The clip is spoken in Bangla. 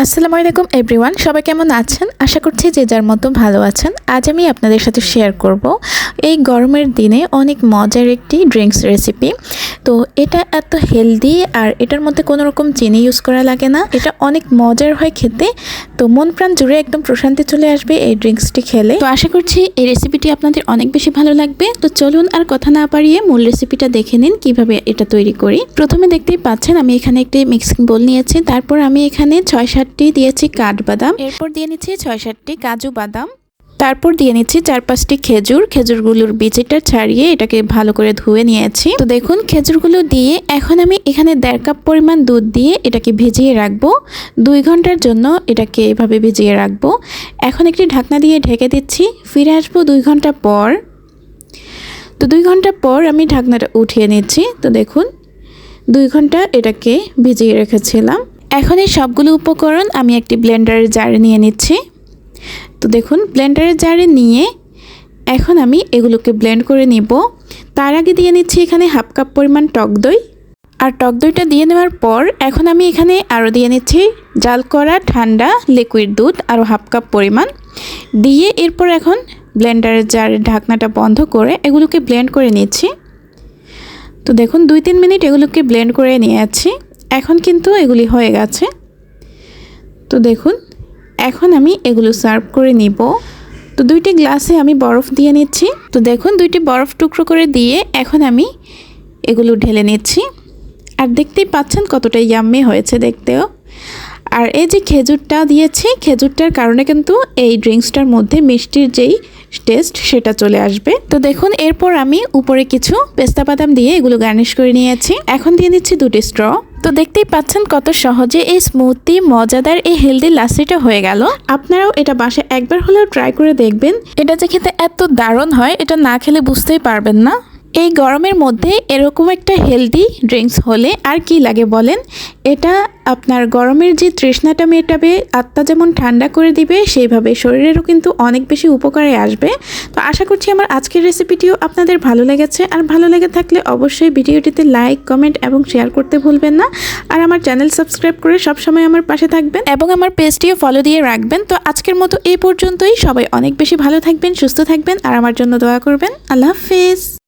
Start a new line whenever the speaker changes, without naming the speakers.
আসসালামু আলাইকুম এভরিওয়ান সবাই কেমন আছেন? আশা করছি যে যার মতো ভালো আছেন। আজ আমি আপনাদের সাথে শেয়ার করব এই গরমের দিনে অনেক মজার একটি ড্রিঙ্কস রেসিপি তো এটা এত হেলদি আর এটার মধ্যে কোনো রকম চিনি ইউজ করা লাগে না। এটা অনেক মজার হয় খেতে। তো মন প্রাণ জুড়ে একদম প্রশান্তি চলে আসবে এই ড্রিঙ্কসটি খেলে। তো আশা করছি এই রেসিপিটি আপনাদের অনেক বেশি ভালো লাগবে। তো চলুন আর কথা না পারিয়ে মূল রেসিপিটা দেখে নিন কীভাবে এটা তৈরি করি। প্রথমে দেখতেই পাচ্ছেন আমি এখানে একটি মিক্সিং বোল নিয়েছি। তারপর আমি এখানে ছয় সাতটি দিয়েছি কাঠবাদাম। এরপর দিয়ে নিচ্ছি ছয় সাতটি কাজু বাদাম। তারপর দিয়ে নিচ্ছি চার পাঁচটি খেজুর। খেজুরগুলোর বিচিটা ছাড়িয়ে এটাকে ভালো করে ধুয়ে নিয়েছি। তো দেখুন, খেজুরগুলো দিয়ে এখন আমি এখানে দেড় কাপ পরিমাণ দুধ দিয়ে এটাকে ভিজিয়ে রাখব। দুই ঘণ্টার জন্য এটাকে এভাবে ভিজিয়ে রাখব। এখন একটি ঢাকনা দিয়ে ঢেকে দিচ্ছি। ফিরে আসব দুই ঘণ্টা পর। তো দুই ঘণ্টা পর আমি ঢাকনাটা উঠিয়ে নিচ্ছি। তো দেখুন, দুই ঘণ্টা এটাকে ভিজিয়ে রেখেছিলাম। এখন এই সবগুলো উপকরণ আমি একটি ব্লেন্ডারের জারে নিয়ে নিচ্ছি। তো দেখুন ব্লেন্ডারের জারে নিয়ে এখন আমি এগুলোকে ব্লেন্ড করে নিব। তার আগে দিয়ে নিচ্ছি এখানে হাফ কাপ পরিমাণ টক দই। আর টক দইটা দিয়ে নেওয়ার পর এখন আমি এখানে আরও দিয়ে নিচ্ছি জাল করা ঠান্ডা লিকুইড দুধ, আরও হাফ কাপ পরিমাণ। দিয়ে এরপর এখন ব্লেন্ডারের জারের ঢাকনাটা বন্ধ করে এগুলোকে ব্লেন্ড করে নিচ্ছি। তো দেখুন, দুই তিন মিনিট এগুলোকে ব্লেন্ড করে নিয়ে যাচ্ছি। এখন কিন্তু এগুলি হয়ে গেছে। তো দেখুন এখন আমি এগুলো সার্ভ করে নিব। তো দুইটি গ্লাসে আমি বরফ দিয়ে নিচ্ছি। তো দেখুন, দুইটি বরফ টুকরো করে দিয়ে এখন আমি এগুলো ঢেলে নিচ্ছি। আর দেখতেই পাচ্ছেন কতটা ইয়াম্মি হয়েছে দেখতেও। আর এই যে খেজুরটা দিয়েছি, খেজুরটার কারণে কিন্তু এই ড্রিঙ্কসটার মধ্যে মিষ্টির যেই টেস্ট সেটা চলে আসবে। তো দেখুন, এরপর আমি উপরে কিছু পেস্তা বাদাম দিয়ে এগুলো গার্নিশ করে নিয়েছি। এখন দিয়ে দিচ্ছি দুটি স্ট্র তো দেখতেই পাচ্ছেন কত সহজে এই স্মুথি মজাদার এই হেলদি লাসিটা হয়ে গেল। আপনারাও এটা বাসায় একবার হলেও ট্রাই করে দেখবেন। এটা যে খেতে এত দারুণ হয়, এটা না খেলে বুঝতেই পারবেন না। এই গরমের মধ্যে এরকম একটা হেলদি ড্রিঙ্কস হলে আর কি লাগে বলেন? এটা আপনার গরমের যে তৃষ্ণাটা মেটাবে, আত্মা যেমন ঠান্ডা করে দিবে, সেইভাবে শরীরেরও কিন্তু অনেক বেশি উপকারে আসবে। তো আশা করছি আমার আজকের রেসিপিটিও আপনাদের ভালো লেগেছে। আর ভালো লেগে থাকলে অবশ্যই ভিডিওটিতে লাইক কমেন্ট এবং শেয়ার করতে ভুলবেন না। আর আমার চ্যানেল সাবস্ক্রাইব করে সবসময় আমার পাশে থাকবেন। এবং আমার পেজটিও ফলো দিয়ে রাখবেন। তো আজকের মতো এই পর্যন্তই। সবাই অনেক বেশি ভালো থাকবেন, সুস্থ থাকবেন। আর আমার জন্য দোয়া করবেন। আল্লাহ হাফেজ।